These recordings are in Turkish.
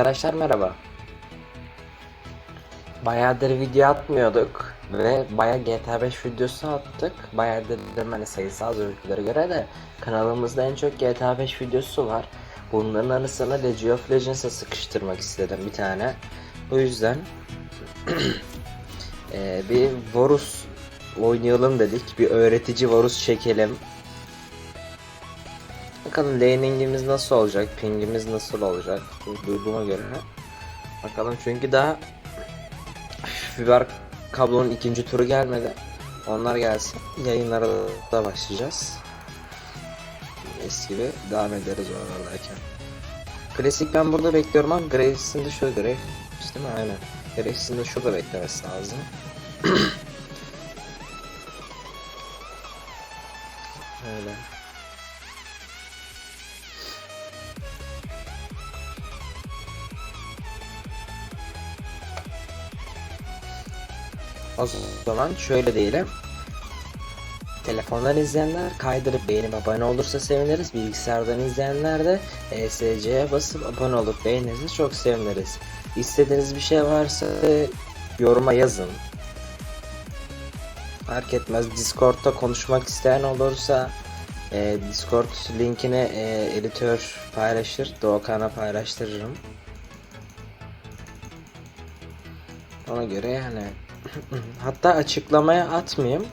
Arkadaşlar merhaba. Bayağıdır video atmıyorduk ve bayağı GTA 5 videosu attık. Bayağıdır dedim hani sayısal öykülere göre de kanalımızda en çok GTA 5 videosu var. Bunların arasına League of Legends'a sıkıştırmak istedim bir tane. O yüzden eee, bir Varus oynayalım dedik. Bir öğretici Varus çekelim. Bakalım laningimiz nasıl olacak, pingimiz nasıl olacak duyduğuma göre. Bakalım çünkü daha fiber kablonun ikinci turu gelmedi. Onlar gelsin. Yayınlara da başlayacağız. Eski gibi devam ederiz oralardayken. Klasik ben burada bekliyorum ama Graves'in de şurada Graves değil mi? Aynen. Graves'in de şurada beklemesi lazım. O zaman şöyle diyelim. Telefondan izleyenler kaydırıp beğenip abone olursa seviniriz. Bilgisayardan izleyenler de ESC'ye basıp abone olup beğenirse çok seviniriz. İstediğiniz bir şey varsa yoruma yazın. Fark etmez. Discord'da konuşmak isteyen olursa e, Discord linkini e, editör paylaşır. Doğukan'a paylaştırırım. Ona göre yani hatta açıklamaya atmayayım.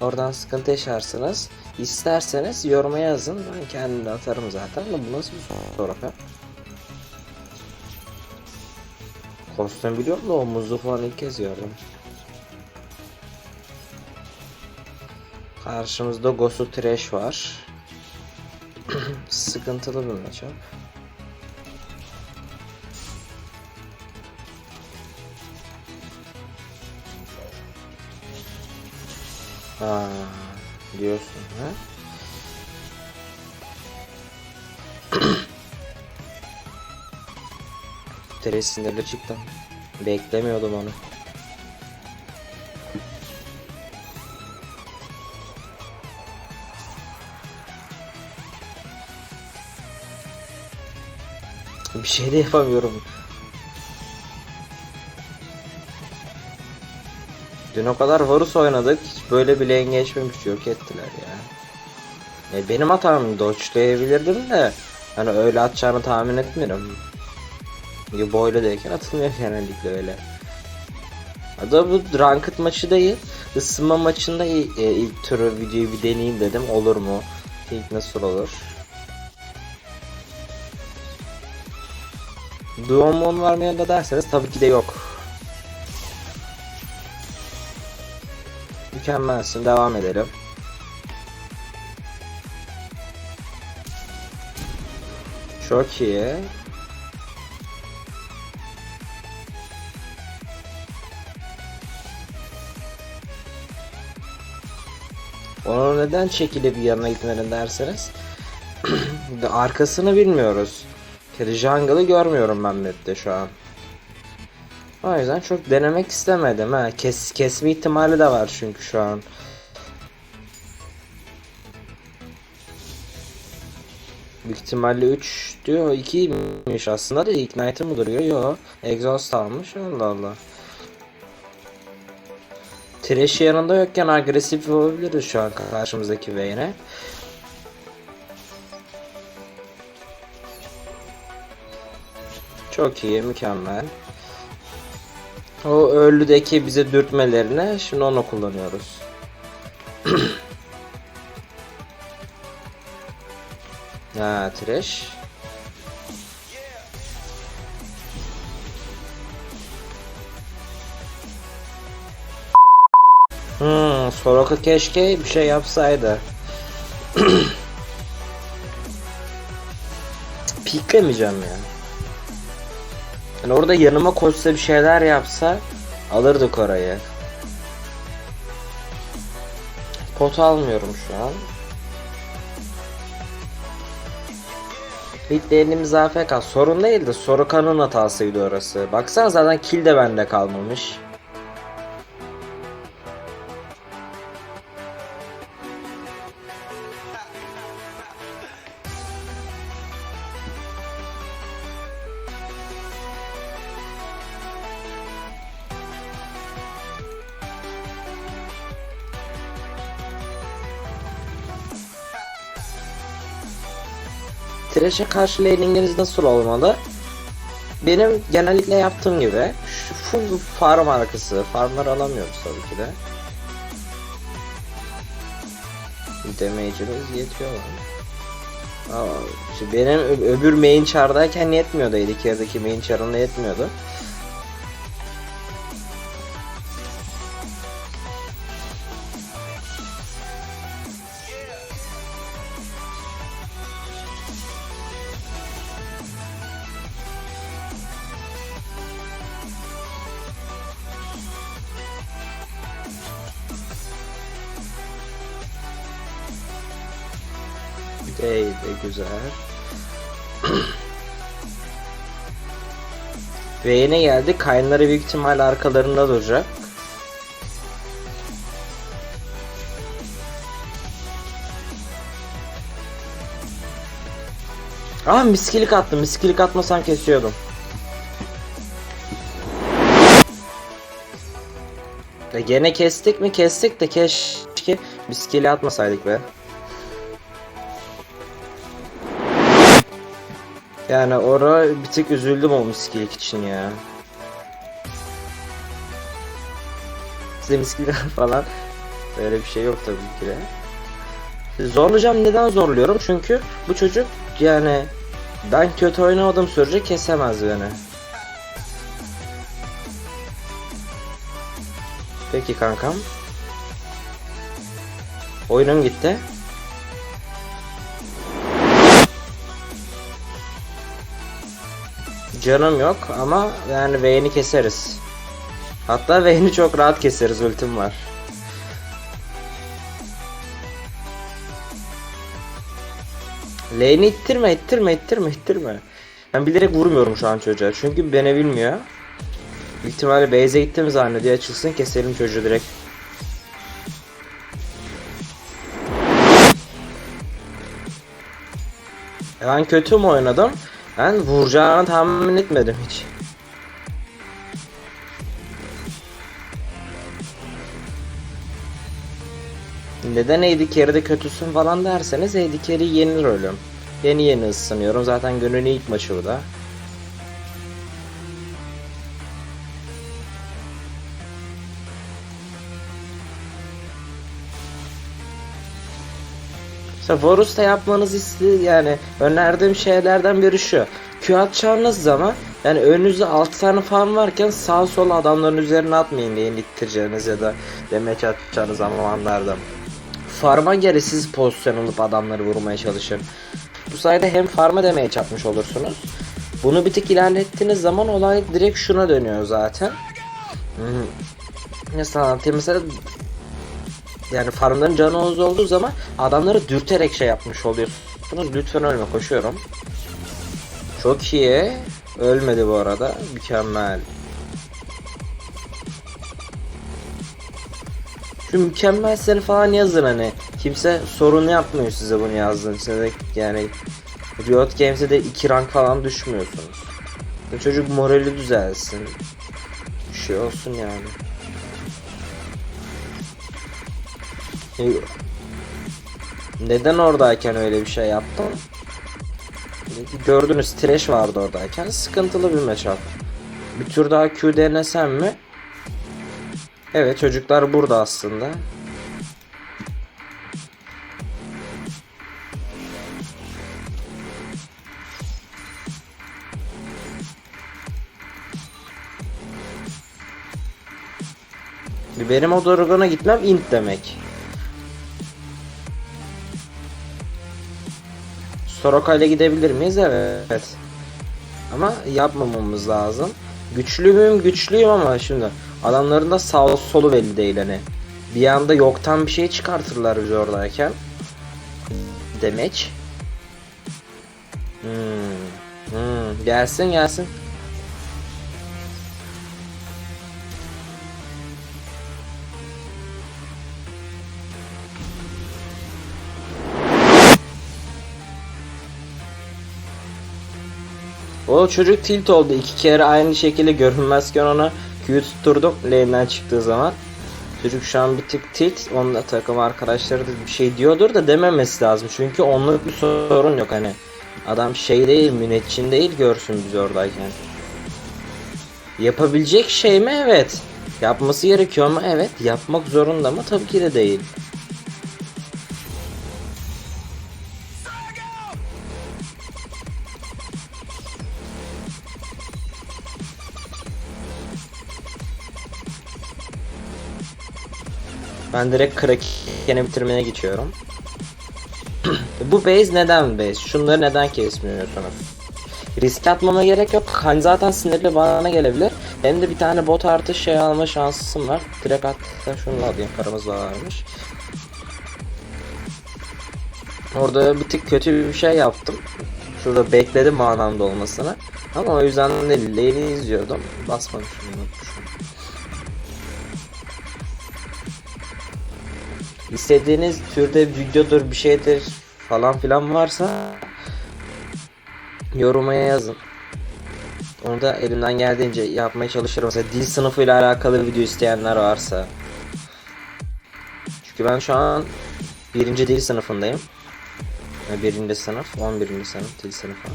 Oradan sıkıntı yaşarsınız. İsterseniz yoruma yazın. Ben kendim atarım zaten. Bu nasıl bir fotoğraf ya? Kostüm biliyorum da o muzu falan ilk kez gördüm. Karşımızda Gosu Trash var. Sıkıntılı bir matchup. Aa, diyorsun ha? Teres sinirli çıktı. Beklemiyordum onu. Bir şey de yapamıyorum. Dün o kadar Varus oynadık. Hiç böyle bile geçmemiş. Yok ettiler ya. E, benim hatam dodge'layabilirdim de hani öyle atacağını tahmin etmiyorum. Çünkü boyladayken atılmıyor genellikle öyle. Hatta bu ranked maçı değil. Isınma maçında ilk, e, ilk turu videoyu bir deneyeyim dedim. Olur mu? İlk nasıl olur? Duomon var mı yanında derseniz tabii ki de yok. Mükemmelsin. Devam edelim. Çok iyi. Onu neden çekilip yanına gitmedin derseniz arkasını bilmiyoruz. Jungle'ı görmüyorum ben map'te şu an. O yüzden çok denemek istemedim ha. Kes, kesme ihtimali de var çünkü şu an. Büyük ihtimalle 3 diyor 2'ymiş aslında da Ignite mı duruyor? Yo. Exhaust almış. Allah Allah. Trash yanında yokken agresif olabiliriz şu an karşımızdaki Vayne'e. Çok iyi, mükemmel. O ölüdeki bize dürtmelerine şimdi onu kullanıyoruz. ha trash. Hmm, Soraka keşke bir şey yapsaydı. Piklemeyeceğim ya. Yani orada yanıma koşsa bir şeyler yapsa alırdık orayı. Pot almıyorum şu an. Bitlerimiz AFK sorun değil de Soruka'nın hatasıydı orası. Baksana zaten kill de bende kalmamış. Thresh'e karşı laninginiz nasıl olmalı? Benim genellikle yaptığım gibi full farm arkası. Farmları alamıyoruz tabii ki de. Damage'imiz yetiyor lan. Aa, benim öbür main chardayken yetmiyordu. Edicare'daki main char'ında yetmiyordu. Day de güzel. Ve yine geldi. Kaynları büyük ihtimal arkalarında duracak. Aa miskilik attım. Miskilik atmasam kesiyordum. E gene kestik mi? Kestik de keşke miskili atmasaydık be. Yani ora bir tık üzüldüm o miskilik için ya. Size miskilik falan böyle bir şey yok tabii ki de. Zorlayacağım neden zorluyorum? Çünkü bu çocuk yani ben kötü oynamadığım sürece kesemez beni. Peki kankam. Oyunum gitti. Canım yok ama yani Vayne'i keseriz. Hatta Vayne'i çok rahat keseriz ultim var. Lane'i ittirme ittirme ittirme ittirme. Ben bilerek vurmuyorum şu an çocuğa çünkü beni bilmiyor. Büyük ihtimalle base'e gittim zannediyor açılsın keselim çocuğu direkt. Ben kötü mü oynadım? Ben vuracağını tahmin etmedim hiç. Neden Carry'de kötüsün falan derseniz AD Carry yeni rolüm. Yeni yeni ısınıyorum. Zaten günün ilk maçı bu da. Mesela Varus'ta yapmanızı istediği yani önerdiğim şeylerden biri şu. Q atacağınız zaman yani önünüzde 6 tane falan varken sağ sol adamların üzerine atmayın diye ittireceğiniz ya da demeç atacağınız zamanlarda. Farma geri siz pozisyon alıp adamları vurmaya çalışın. Bu sayede hem farma demeye çatmış olursunuz. Bunu bir tık ilerlettiğiniz zaman olay direkt şuna dönüyor zaten. Hmm. Nasıl mesela yani farmların canı az olduğu zaman adamları dürterek şey yapmış oluyorsunuz. Lütfen ölme koşuyorum. Çok iyi. Ölmedi bu arada. Mükemmel. Şu mükemmelsleri falan yazın hani. Kimse sorun yapmıyor size bunu yazdığınız için. Yani Riot Games'e de 2 rank falan düşmüyorsunuz. Çocuk morali düzelsin. Bir şey olsun yani. Neden oradayken öyle bir şey yaptım? Gördünüz trash vardı oradayken sıkıntılı bir matchup. Bir tur daha Q denesem mi? Evet çocuklar burada aslında. Benim o Dragon'a gitmem int demek. Soroka ile gidebilir miyiz? Evet. Ama yapmamamız lazım. Güçlü müyüm? Güçlüyüm ama şimdi adamların da sağ solu belli değil hani. Bir anda yoktan bir şey çıkartırlar biz oradayken. Demeç. Hmm. Hmm. Gelsin gelsin. O çocuk tilt oldu. iki kere aynı şekilde görünmezken ona Q tutturdum lane'den çıktığı zaman. Çocuk şu an bir tık tilt. Onunla takım arkadaşları da bir şey diyordur da dememesi lazım. Çünkü onluk bir sorun yok hani. Adam şey değil, müneccin değil görsün biz oradayken. Yapabilecek şey mi? Evet. Yapması gerekiyor mu? Evet. Yapmak zorunda mı? Tabii ki de değil. Ben direkt Kraken'i bitirmeye geçiyorum. Bu base neden base? Şunları neden kesmiyorsunuz? Risk atmama gerek yok. Hani zaten sinirli bana gelebilir. Hem de bir tane bot artı şey alma şansım var. Direkt hatta şunu alayım. Paramız varmış. Orada bir tık kötü bir şey yaptım. Şurada bekledim manamda olmasını. Ama o yüzden de lane'i izliyordum. Basmamışım. İstediğiniz türde videodur bir şeydir falan filan varsa yoruma yazın. Onu da elimden geldiğince yapmaya çalışırım. Mesela dil sınıfıyla alakalı video isteyenler varsa. Çünkü ben şu an birinci dil sınıfındayım. Birinci sınıf, 11. sınıf dil sınıfı.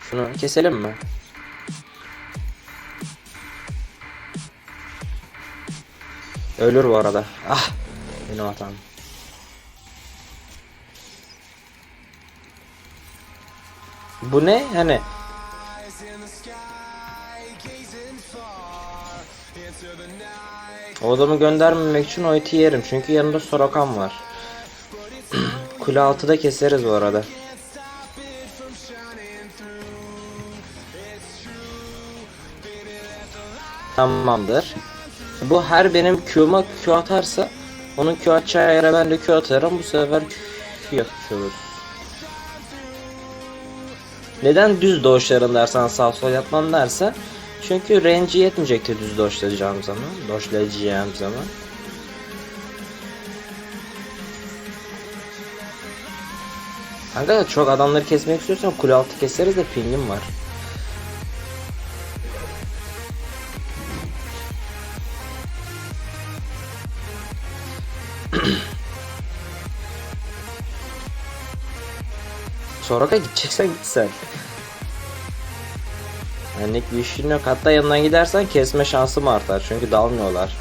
Şunu keselim mi? Ölür bu arada. Ah! Benim hatam. Bu ne? Hani o adamı göndermemek için o iti yerim. Çünkü yanında Sorokan var. Kule altıda keseriz bu arada. Tamamdır. Bu her benim Q'ma Q atarsa onun Q atacağı yere ben de Q atarım. Bu sefer Q atıyoruz. Neden düz doşlarım dersen sağ sol yapmam dersen çünkü range yetmeyecekti düz doşlayacağım zaman. Doşlayacağım zaman. Kanka çok adamları kesmek istiyorsan kule altı keseriz de pingim var. Soraka gideceksen git sen. Benlik bir işin yok. Hatta yanından gidersen kesme şansım artar. Çünkü dalmıyorlar.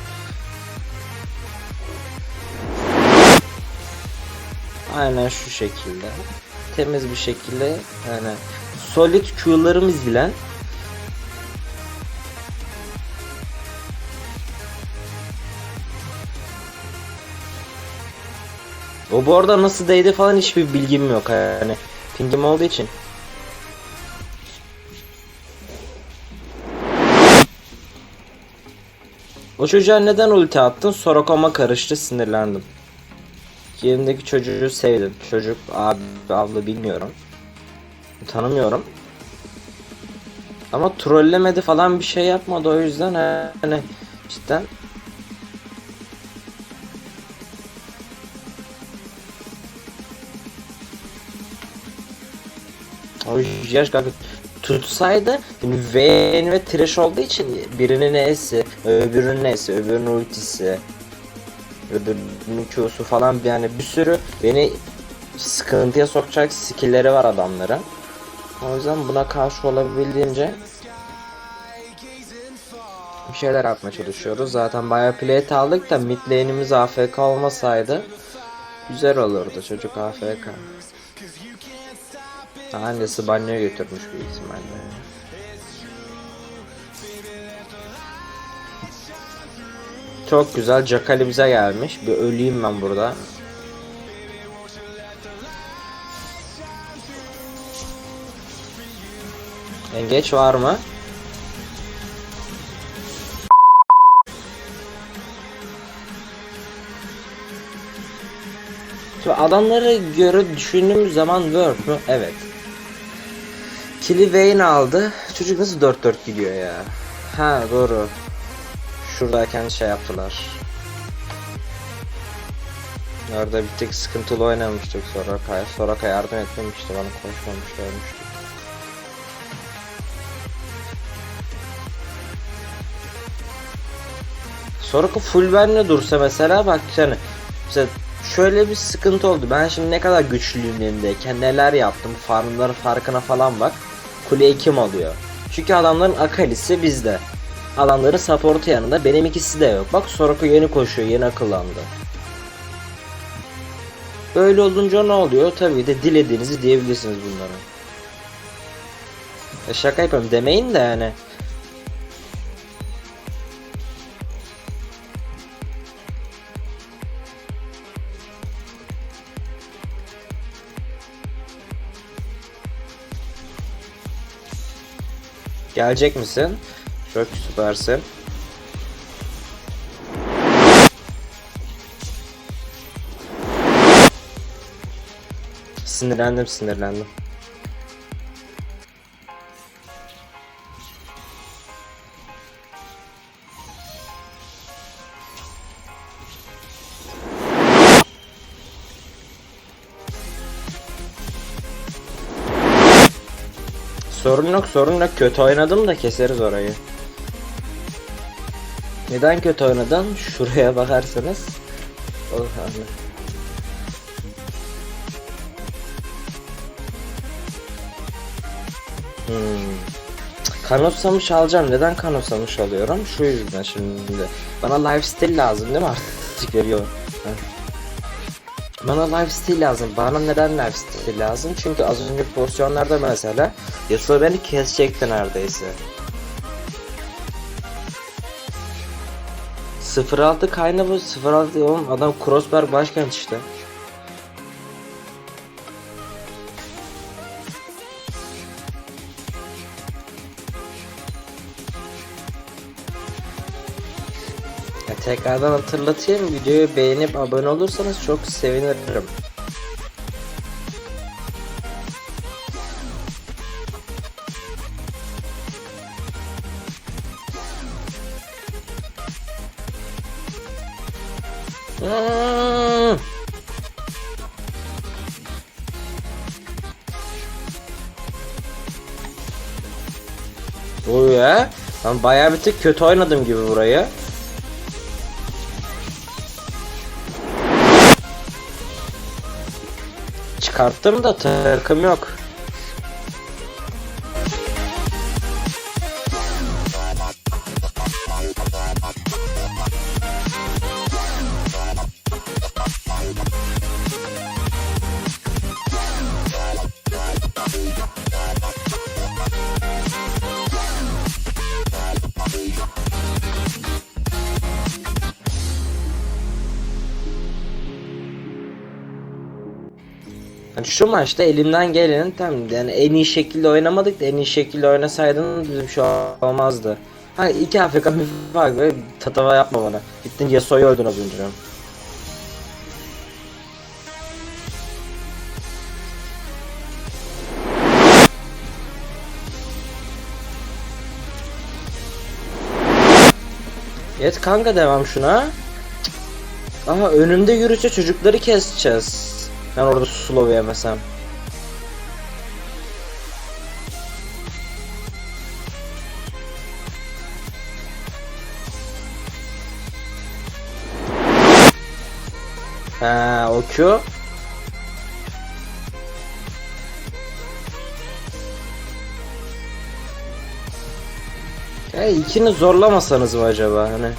Aynen şu şekilde. Temiz bir şekilde yani solid Q'larımız bilen O bu arada nasıl değdi falan hiçbir bilgim yok yani. Pingim olduğu için. O çocuğa neden ulti attın? Sorakoma karıştı sinirlendim. Yerimdeki çocuğu sevdim. Çocuk abi abla bilmiyorum. Tanımıyorum. Ama trollemedi falan bir şey yapmadı o yüzden hani cidden yaş kanka tutsaydı şimdi Vayne ve Trash olduğu için birinin E'si, öbürünün E'si, öbürünün ultisi, öbürünün Q'su falan yani bir sürü beni sıkıntıya sokacak skill'leri var adamların. O yüzden buna karşı olabildiğince bir şeyler yapmaya çalışıyoruz. Zaten bayağı plate aldık da mid lane'imiz AFK olmasaydı güzel olurdu çocuk AFK. Annesi banyoya götürmüş büyük ihtimalle. Çok güzel Jackali bize gelmiş. Bir öleyim ben burada. Engeç var mı? Şimdi adamlara göre düşündüğümüz zaman Word mü? Evet. Kili Vayne aldı. Çocuk nasıl 4-4 gidiyor ya? Ha doğru. Şuradayken şey yaptılar. Orada bir tek sıkıntılı oynamıştık Soraka'ya. Soraka yardım etmemişti bana konuşmamıştı ölmüştü. Soraka full benle dursa mesela bak yani mesela şöyle bir sıkıntı oldu. Ben şimdi ne kadar güçlüyüm elindeyken neler yaptım farmların farkına falan bak. Kuleyi kim alıyor? Çünkü adamların Akali'si bizde. Adamların support'u yanında benim ikisi de yok. Bak Soraka yeni koşuyor yeni akıllandı. Böyle olunca ne oluyor? Tabii de dilediğinizi diyebilirsiniz bunlara. E şaka yapıyorum demeyin de yani. Gelecek misin? Çok süpersin. Sinirlendim sinirlendim. Sorun yok sorun yok kötü oynadım da keseriz orayı. Neden kötü oynadın? Şuraya bakarsanız. Oh, anladım. Hmm. Kanosamış alacağım. Neden kanosamış alıyorum? Şu yüzden şimdi. Bana lifestyle lazım değil mi artık veriyor. Bana lifestyle lazım. Bana neden lifestyle lazım? Çünkü az önce pozisyonlarda mesela Yasuo beni kesecekti neredeyse. 06 kayna bu 06 oğlum adam Crossberg başkent işte. Tekrardan hatırlatayım videoyu beğenip abone olursanız çok sevinirim. Hmm. Bu ya. Ben bayağı bir tık kötü oynadım gibi burayı. Çıkarttım da takım yok. Şu maçta elimden gelenin tam yani en iyi şekilde oynamadık da en iyi şekilde oynasaydın bizim şu olmazdı. Ha iki Afrika bir fark böyle tatava yapma bana. Gittin Yasuo'yu öldün az önce. Evet kanka devam şuna. Aha önümde yürüyüşe çocukları keseceğiz. Ben orada slow yemesem. Ha, o Q. Ya ikini zorlamasanız mı acaba hani?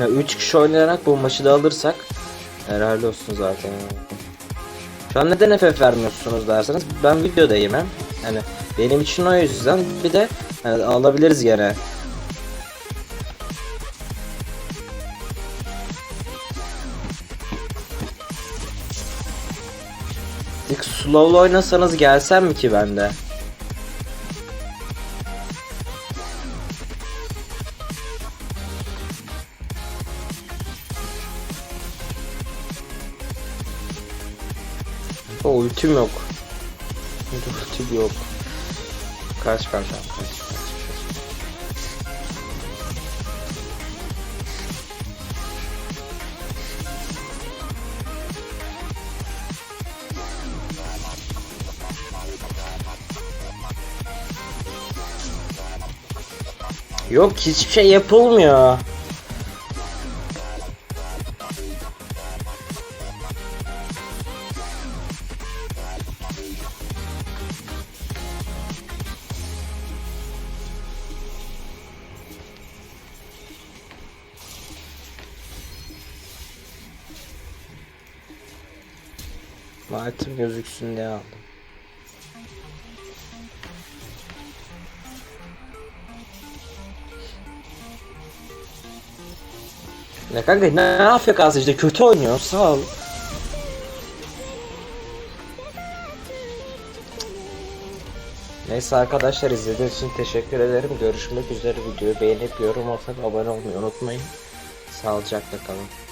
Ya 3 kişi oynayarak bu maçı da alırsak helal olsun zaten. Şu an neden FF vermiyorsunuz derseniz ben videodayım hem. Hani benim için o yüzden bir de hani alabiliriz gene. Slow'la oynasanız gelsem mi ki bende? O ultim yok. Ultim yok. Kaç kaç kaç kaç. Yok hiçbir şey yapılmıyor. Martım gözüksün diye aldım. Ne kanka ne yapıyor işte kötü oynuyor sağ ol. Neyse arkadaşlar izlediğiniz için teşekkür ederim. Görüşmek üzere videoyu beğenip yorum atıp abone olmayı unutmayın. Sağlıcakla kalın.